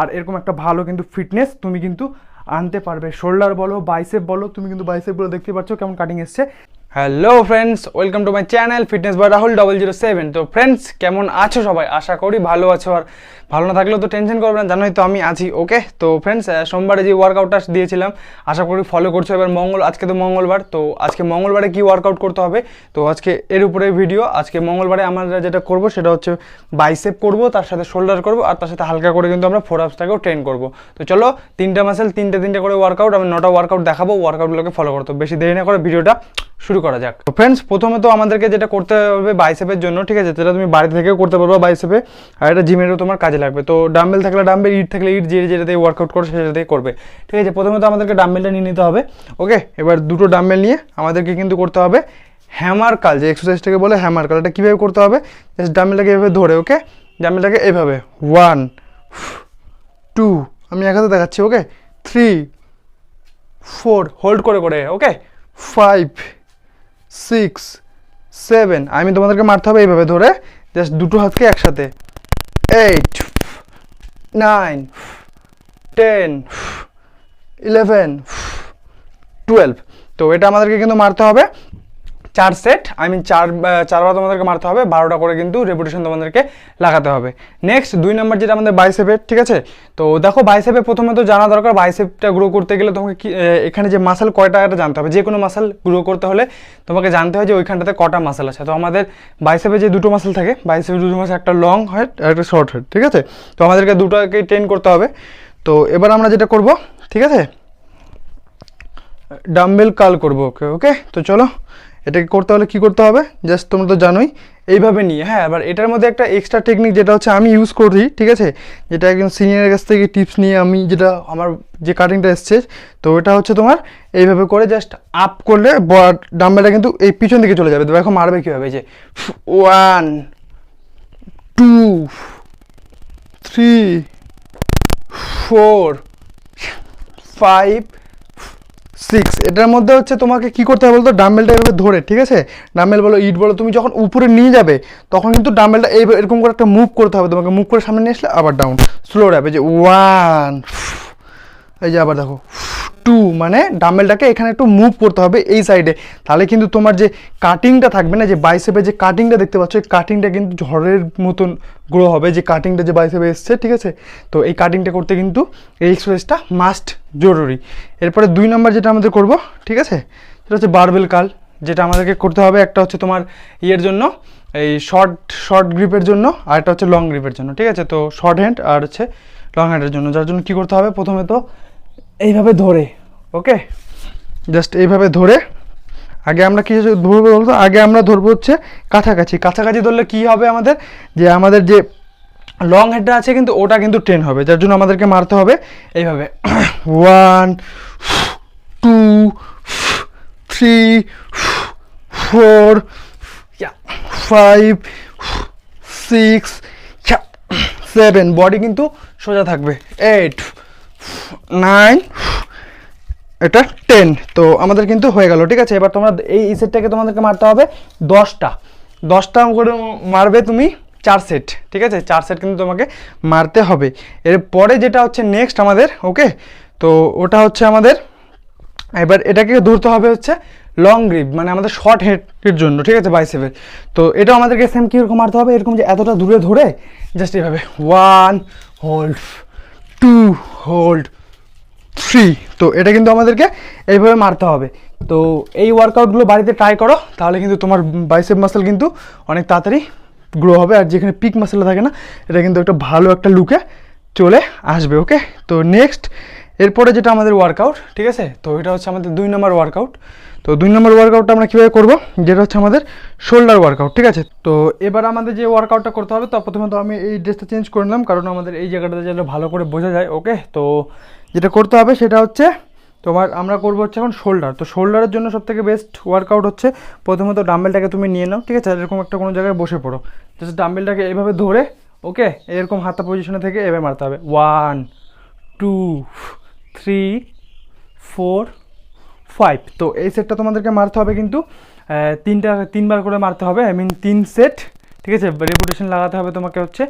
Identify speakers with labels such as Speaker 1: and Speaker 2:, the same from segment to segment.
Speaker 1: আর এরকম একটা ভালো কিন্তু ফিটনেস তুমি কিন্তু আনতে পারবে। শোল্ডার বলো বাইসেপ বলো, তুমি কিন্তু বাইসেপগুলো দেখতে পাচ্ছ কেমন কাটিং এসছে। Hello friends welcome to my channel fitness by Rahul double zero seven তো ফ্রেন্ডস কেমন আছো সবাই? আশা করি ভালো আছো আর ভালো না থাকলেও তো টেনশন করবে না, জানোই তো আমি আছি ওকে তো ফ্রেন্ডস সোমবারে যে ওয়ার্কআউটটা দিয়েছিলাম, আশা করি ফলো করছ। এবার মঙ্গল, আজকে তো মঙ্গলবার, তো আজকে মঙ্গলবারে কি ওয়ার্কআউট করতে হবে? তো, আজকে এর উপরে ভিডিও আজকে মঙ্গলবারে আমরা যেটা করব, সেটা হচ্ছে বাইসেপ করব, তার সাথে শোল্ডার করব, আর তার সাথে হালকা করে কিন্তু আমরা ফোর আপসটাকেও ট্রেন করব। তো, চলো, তিনটা মাসেল তিনটে তিনটে করে ওয়ার্কআউট আমি নটা ওয়ার্কআউট দেখাবো ওয়ার্কআউটগুলোকে ফলো করতে বেশি দেরি না করে ভিডিওটা শুরু করা যাক। তো ফ্রেন্ডস প্রথমে তো আমাদেরকে যেটা করতে হবে বাইসেপের জন্য, ঠিক আছে? যেটা তুমি বাড়ি থেকেও করতে পারবে বাইসেপে আর এটা জিমেরও তোমার কাজে লাগবে। তো ডাম্বেল থাকলে ডাম্বেল ইট থাকলে ইট যে যেটাতে ওয়ার্কআউট করো সেটাতেই করবে। ঠিক আছে? প্রথমে তো আমাদেরকে ডাম্বেলটা নিয়ে নিতে হবে। ওকে এবার দুটো ডাম্বেল নিয়ে আমাদেরকে কিন্তু করতে হবে হ্যামার কাল যে এক্সারসাইজটাকে বলে হ্যামার কাল এটা কীভাবে করতে হবে? জাস্ট ডাম্বেলটাকে এভাবে ধরে ওকে ডাম্বেলটাকে এভাবে। ওয়ান টু আমি এক হাতে দেখাচ্ছি ওকে থ্রি ফোর হোল্ড করে করে ওকে ফাইভ সিক্স সেভেন আমি তোমাদেরকে মারতে হবে এইভাবে ধরে। জাস্ট দুটো হাতকে একসাথে। Eight nine ten eleven twelve তো এটা আমাদেরকে কিন্তু মারতে হবে। চার সেট আই মিন চার চারবার তোমাদেরকে মারতে হবে, বারোটা করে কিন্তু রেপুটেশন তোমাদেরকে লাগাতে হবে। নেক্সট দুই নম্বর যেটা আমাদের বাইসেপের ঠিক আছে? তো দেখো বাইসেপে প্রথমে তো জানা দরকার বাইসেপটা গ্রো করতে গেলে তোমাকে কি এখানে যে মাসেল কয়টা এটা জানতে হবে। যে কোনো মাসেল গ্রো করতে হলে তোমাকে জানতে হয় যে ওইখানটাতে কটা মাসেল আছে। তো আমাদের বাইসেপে যে দুটো মাসেল থাকে বাইসেপে দুটো মাসেল একটা লং হেড আর একটা শর্ট হেড ঠিক আছে? তো আমাদেরকে দুটোকেই ট্রেন করতে হবে। তো এবার আমরা যেটা করব, ঠিক আছে? ডাম্বেল কাল করব ওকে ওকে তো চলো এটাকে করতে হলে কি করতে হবে? জাস্ট তোমরা তো জানোই। এইভাবে নিয়ে হ্যাঁ এবার এটার মধ্যে একটা এক্সট্রা টেকনিক যেটা হচ্ছে আমি ইউজ করি ঠিক আছে? যেটা একজন সিনিয়রের কাছ থেকে টিপস নিয়ে আমি যেটা আমার যে কাটিংটা এসছে, তো এটা হচ্ছে তোমার এইভাবে করে জাস্ট আপ করলে ডাম্বেলটা কিন্তু এই পিছন দিকে চলে যাবে। তো এখন মারবে কীভাবে যে one two three four five six এটার মধ্যে হচ্ছে তোমাকে কি করতে হবে বলতো? ডাম্বেলটা এভাবে ধরে, ঠিক আছে? ডাম্বেল বলো ইট বলো, তুমি যখন উপরে নিয়ে যাবে, তখন কিন্তু ডাম্বেলটা এই এরকম করে একটা মুভ করতে হবে তোমাকে। মুভ করে সামনে নিয়ে আসলে আবার ডাউন স্লো র্যাপে যে ওয়ান এই যে আবার দেখো টু মানে ডাম্বেলটাকে এখানে একটু মুভ করতে হবে এই সাইডে তাহলে কিন্তু তোমার যে কাটিংটা থাকবে না, যে বাইসেপে যে কাটিংটা দেখতে পাচ্ছ, এই কাটিংটা কিন্তু ঝড়ের মতন গ্রো হবে। যে কাটিংটা যে বাইসেপে এসছে, ঠিক আছে? তো এই কাটিংটা করতে কিন্তু এই এক্সারসাইজটা মাস্ট জরুরি। এরপরে দুই নম্বর যেটা আমাদের করব, ঠিক আছে? সেটা হচ্ছে বারবেল কাল যেটা আমাদেরকে করতে হবে। একটা হচ্ছে তোমার ইয়ের জন্য, এই শর্ট শর্ট গ্রিপের জন্য, আর একটা হচ্ছে লং গ্রিপের জন্য, ঠিক আছে? তো শর্ট হ্যান্ড আর হচ্ছে লং হ্যান্ডের জন্য। যার জন্য কী করতে হবে? প্রথমে তো এইভাবে ধরে, ওকে? জাস্ট এইভাবে ধরে। আগে আমরা কী ধরবো বলতো? আগে আমরা ধরবো হচ্ছে কাছাকাছি। কাছাকাছি ধরলে কী হবে আমাদের? যে আমাদের যে লং হেডটা আছে কিন্তু ওটা কিন্তু ট্রেন হবে, যার জন্য আমাদেরকে মারতে হবে। এইভাবে। One two three four five six seven body কিন্তু সোজা থাকবে। এইট নাইন এটা টেন তো আমাদের কিন্তু হয়ে গেল, ঠিক আছে? এবার তোমরা এই সেটটাকে তোমাদেরকে মারতে হবে দশটা। দশটা করে মারবে তুমি চার সেট ঠিক আছে? চার সেট কিন্তু তোমাকে মারতে হবে। এরপরে যেটা হচ্ছে নেক্সট আমাদের ওকে তো ওটা হচ্ছে আমাদের, এবার এটাকে ধরতে হবে হচ্ছে লং গ্রিপ মানে আমাদের শর্ট হেডের জন্য, ঠিক আছে বাইসেপের তো এটা আমাদেরকে সেম কীরকম মারতে হবে? এরকম যে এতটা দূরে ধরে জাস্ট এইভাবে one hold two hold three তো এটা কিন্তু আমাদেরকে এইভাবে মারতে হবে। তো এই ওয়ার্কআউটগুলো বাড়িতে ট্রাই করো, তাহলে কিন্তু তোমার বাইসেপ মাসেল কিন্তু অনেক তাড়াতাড়ি গ্রো হবে আর যেখানে পিক মাসেল থাকে না, এটা কিন্তু একটা ভালো একটা লুকে চলে আসবে ওকে তো নেক্সট এরপরে যেটা আমাদের ওয়ার্কআউট ঠিক আছে? তো এটা হচ্ছে আমাদের দুই নম্বর ওয়ার্কআউট তো দুই নম্বর ওয়ার্কআউটটা আমরা কীভাবে করব? যেটা হচ্ছে আমাদের শোল্ডার ওয়ার্কআউট ঠিক আছে? তো এবার আমাদের যে ওয়ার্কআউটটা করতে হবে, তো প্রথমে তো আমি এই ড্রেসটা চেঞ্জ করে নিলাম, কারণ আমাদের এই জায়গাটাতে যেন ভালো করে বোঝা যায় ওকে তো যেটা করতে হবে, সেটা হচ্ছে তোমার আমরা করব হচ্ছে এখন শোল্ডার তো শোল্ডারের জন্য সব থেকে বেস্ট ওয়ার্কআউট হচ্ছে প্রথমত ডাম্বেলটাকে তুমি নিয়ে নাও, ঠিক আছে? এরকম একটা কোনো জায়গায় বসে পড়ো। জাস্ট ডাম্বেলটাকে এইভাবে ধরে ওকে এরকম হাতা পজিশনে থেকে এভাবে মারতে হবে। One two three four five তো এই সেটটা তোমাদেরকে মারতে হবে কিন্তু তিনটা, তিনবার করে মারতে হবে। আই মিন তিন সেট ঠিক আছে? রেপুটেশন লাগাতে হবে তোমাকে হচ্ছে,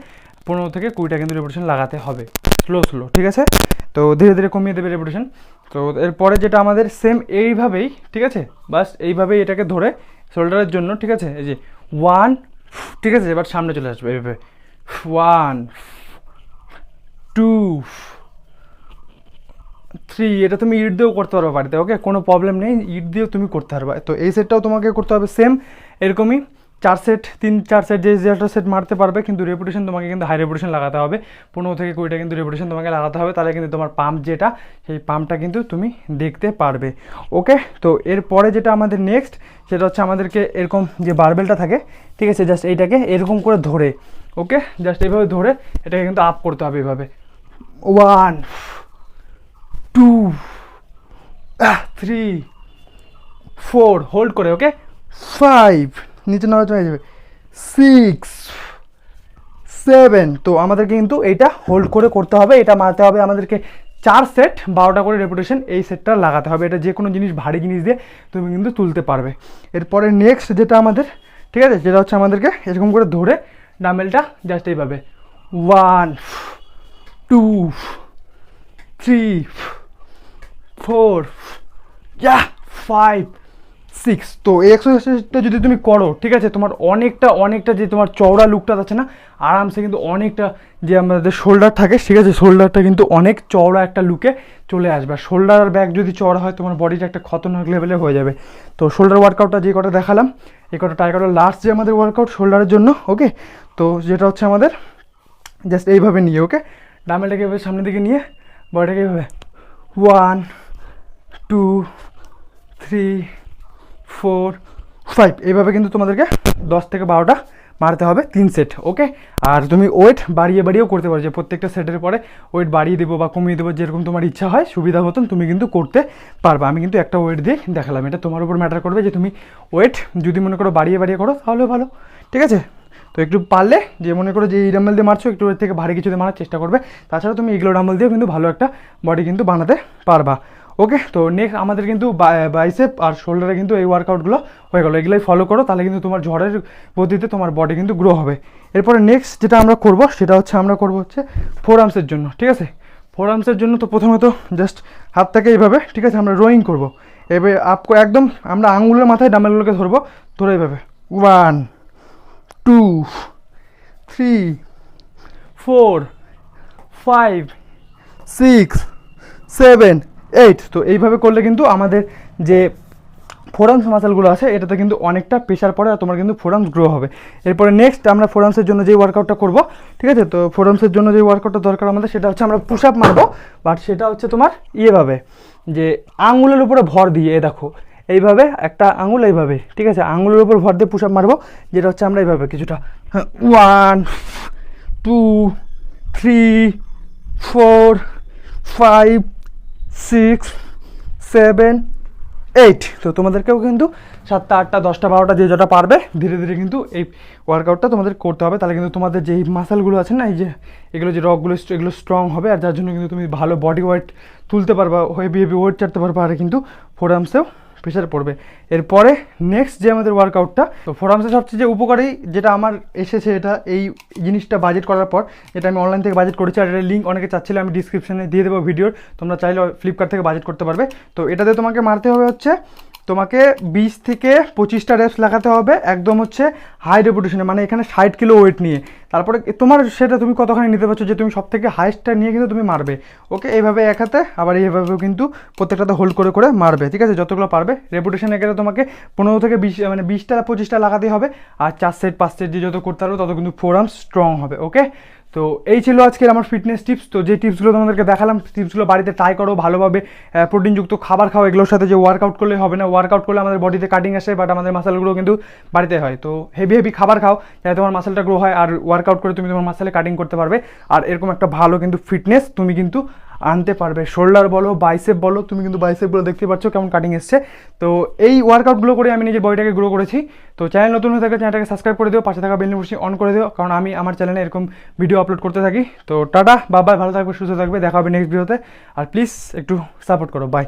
Speaker 1: পনেরো থেকে কুড়িটা কিন্তু রেপুটেশন লাগাতে হবে। স্লো স্লো ঠিক আছে? তো ধীরে ধীরে কমিয়ে দেবে রেপুটেশন তো এরপরে যেটা আমাদের সেম এইভাবেই, ঠিক আছে? বাস এইভাবেই এটাকে ধরে শোল্ডারের জন্য, ঠিক আছে? এই যে ওয়ান ঠিক আছে? এবার সামনে চলে আসবে এইভাবে। ওয়ান টু থ্রি এটা তুমি ইট দিয়েও করতে পারবে বাড়িতে ওকে কোনো প্রবলেম নেই, ইট দিয়েও তুমি করতে পারবে। তো এই সেটটাও তোমাকে করতে হবে সেম এরকমই। চার সেট তিন, চার সেট যে যেটা সেট মারতে পারবে কিন্তু রেপুটেশন তোমাকে কিন্তু হাই রেপুটেশন লাগাতে হবে। পনেরো থেকে কুড়িটা কিন্তু রেপুটেশন তোমাকে লাগাতে হবে, তাহলে কিন্তু তোমার পাম্প যেটা, সেই পাম্পটা কিন্তু তুমি দেখতে পারবে। ওকে তো এরপরে যেটা আমাদের নেক্সট সেটা হচ্ছে আমাদেরকে এরকম যে বারবেলটা থাকে, ঠিক আছে? জাস্ট এইটাকে এরকম করে ধরে। ওকে জাস্ট এইভাবে ধরে, এটাকে কিন্তু আপ করতে হবে এভাবে। One two three four hold করে ওকে ফাইভ নিচে নামা চলে যাবে। সিক্স সেভেন তো আমাদেরকে কিন্তু এইটা হোল্ড করে করতে হবে, এটা মারতে হবে, আমাদেরকে চার সেট বারোটা করে রেপুটেশন এই সেটটা লাগাতে হবে। এটা যে কোনো জিনিস, ভারী জিনিস দিয়ে তুমি কিন্তু তুলতে পারবে। এরপরে নেক্সট যেটা আমাদের, ঠিক আছে? যেটা হচ্ছে আমাদেরকে এরকম করে ধরে ডামেলটা জাস্ট এইভাবে ওয়ান টু থ্রি ফোর যা ফাইভ সিক্স তো এই এক্সারসাইজটা যদি তুমি করো, ঠিক আছে? তোমার অনেকটা অনেকটা যে তোমার চওড়া লুকটা আছে না, আরামসে কিন্তু অনেকটা যে আমাদের শোল্ডার থাকে, ঠিক আছে? শোল্ডারটা কিন্তু অনেক চওড়া একটা লুকে চলে আসবে। আর শোল্ডার আর ব্যাক যদি চওড়া হয়, তোমার বডিটা একটা খতরনাক লেভেলে হয়ে যাবে। তো শোল্ডার ওয়ার্কআউটটা যে কটা দেখালাম, এই কটা টাইকাটা লাস্ট যে আমাদের ওয়ার্কআউট শোল্ডারের জন্য ওকে তো যেটা হচ্ছে আমাদের জাস্ট এইভাবে নিয়ে ওকে ডামেলটাকে এভাবে সামনের দিকে নিয়ে বডিটাকে এভাবে one two three four five এইভাবে কিন্তু তোমাদেরকে দশ থেকে বারোটা মারতে হবে, তিন সেট ওকে আর তুমি ওয়েট বাড়িয়ে বাড়িয়েও করতে পারো, যে প্রত্যেকটা সেটের পরে ওয়েট বাড়িয়ে দেবো বা কমিয়ে দেবো, যেরকম তোমার ইচ্ছা হয়, সুবিধা মতন তুমি কিন্তু করতে পারবে। আমি কিন্তু একটা ওয়েট দিয়ে দেখালাম, এটা তোমার উপর ম্যাটার করবে যে তুমি ওয়েট যদি মনে করো বাড়িয়ে বাড়িয়ে করো তাহলেও ভালো, ঠিক আছে? তো একটু পারলে, যে মনে করো যে এই ডাম্বেল দিয়ে মারছো, একটু এর থেকে ভারী কিছু দিয়ে মারার চেষ্টা করবে, তাছাড়া তুমি এগুলো ডাম্বেল দিয়েও কিন্তু ভালো একটা বডি কিন্তু বানাতে পারবা। ওকে তো নেক্সট আমাদের কিন্তু বাইসেপ আর শোল্ডারে কিন্তু এই ওয়ার্কআউটগুলো হয়ে গেলো। এগুলোই ফলো করো, তাহলে কিন্তু তোমার ঝড়ের গতিতে তোমার বডি কিন্তু গ্রো হবে। এরপরে নেক্সট যেটা আমরা করব, সেটা হচ্ছে আমরা করব হচ্ছে ফোর আর্মসের জন্য, ঠিক আছে? ফোর আর্মসের জন্য তো প্রথমত জাস্ট হাতটাকে এইভাবে, ঠিক আছে, আমরা রোয়িং করব। এবার আপ একদম আমরা আঙুলের মাথায় ডাম্বেলগুলোকে ধরবো, ধরে এইভাবে। One two three four five six seven eight তো এইভাবে করলে কিন্তু আমাদের যে ফোরামস মাসেলগুলো আছে, এটাতে কিন্তু অনেকটা প্রেশার পড়ে আর তোমার কিন্তু ফোরামস গ্রো হবে। এরপরে নেক্সট আমরা ফোরামসের জন্য যে ওয়ার্কআউটটা করব, ঠিক আছে? তো ফোরামসের জন্য যে ওয়ার্কআউটটা দরকার আমাদের, সেটা হচ্ছে আমরা পুশ আপ মারবো বাট সেটা হচ্ছে তোমার ইয়েভাবে, যে আঙুলের উপরে ভর দিয়ে দেখো, এইভাবে একটা আঙুল এইভাবে, ঠিক আছে? আঙুলের উপর ভর দিয়ে পুশ আপ মারবো, যেটা হচ্ছে আমরা এইভাবে কিছুটা one two three four five six, seven, eight. তো তোমাদেরকেও কিন্তু সাতটা, আটটা, দশটা, বারোটা যে যটা পারবে, ধীরে ধীরে কিন্তু এই ওয়ার্কআউটটা তোমাদের করতে হবে। তাহলে কিন্তু তোমাদের যেই মাসেলগুলো আছে না, এই যে এগুলো যে রকগুলো এগুলো স্ট্রং হবে, আর যার জন্য কিন্তু তুমি ভালো বডি ওয়েট তুলতে পারবা হেভি হেভি ওয়েট চাটতে পারবা, আর কিন্তু ফোরামসেও প্রেশার পড়বে। এরপরে নেক্সট যে আমাদের ওয়ার্কআউটটা তো ফোরামসের সবচেয়ে যে উপকারী যেটা আমার এসেছে এটা, এই জিনিসটা বাজেট করার পর, এটা আমি অনলাইন থেকে বাজেট করেছি, আর এটার লিঙ্ক অনেকে চাচ্ছিল আমি ডিসক্রিপশানে দিয়ে দেবো ভিডিওর তোমরা চাইলে ফ্লিপকার্ট থেকে বাজেট করতে পারবে। তো এটাতে তোমাকে মারতে হবে হচ্ছে তোমাকে বিশ থেকে পঁচিশটা রেপস লাগাতে হবে। একদম হচ্ছে হাই রেপুটেশনে মানে এখানে ষাট কিলো ওয়েট নিয়ে। তারপরে তোমার সেটা তুমি কতখানি নিতে পারছ যে তুমি সব থেকে হাইস্টটা নিয়ে কিন্তু তুমি মারবে। ওকে, এইভাবে এক হাতে, আবার এইভাবেও কিন্তু প্রত্যেকটাতে হোল্ড করে করে মারবে। ঠিক আছে? যতগুলো পারবে রেপুটেশনে গেলে তোমাকে পনেরো থেকে বিশ মানে বিশটা পঁচিশটা লাগাতে হবে। আর চার সেট পাঁচ সেট দিয়ে যত করতে পারবে, তত কিন্তু ফোর আর্মস স্ট্রং হবে। ওকে? তো এই ছিল আজকের আমার ফিটনেস টিপস তো যে টিপসগুলো তোমাদেরকে দেখালাম টিপসগুলো বাড়িতে ট্রাই করো ভালোভাবে। প্রোটিনযুক্ত খাবার খাও, এগুলোর সাথে যে ওয়ার্কআউট করলে হবে না ওয়ার্কআউট করলে আমাদের বডিতে কাটিং আসে বাট আমাদের মাসালগুলো কিন্তু বাড়িতে হয়। তো হেভি হেভি খাবার খাও, যাতে তোমার মাসালটা গ্রো হয়, আর ওয়ার্কআউট করে তুমি তোমার মাসালে কাটিং করতে পারবে। আর এরকম একটা ভালো কিন্তু ফিটনেস তুমি কিন্তু আনতে পারবে। শোল্ডার বলো, বাইসেপ বলো, তুমি কিন্তু বাইসেপগুলো দেখতে পাচ্ছ কেমন কাটিং এসছে। তো এই ওয়ার্কআউটগুলো করে আমি নিজের বডিটাকে গ্রো করেছি। তো চ্যানেল নতুন হয়ে থাকলে চ্যানেলটাকে সাবস্ক্রাইব করে দিও, পাশে থাকা বেল নোটিফিকেশন অন করে দিও, কারণ আমি আমার চ্যানেলে এরকম ভিডিও আপলোড করতে থাকি। তো টাটা বাবাই ভালো থাকবে, সুস্থ থাকবে, দেখা হবে নেক্সট ভিডিওতে আর প্লিজ একটু সাপোর্ট করো বাই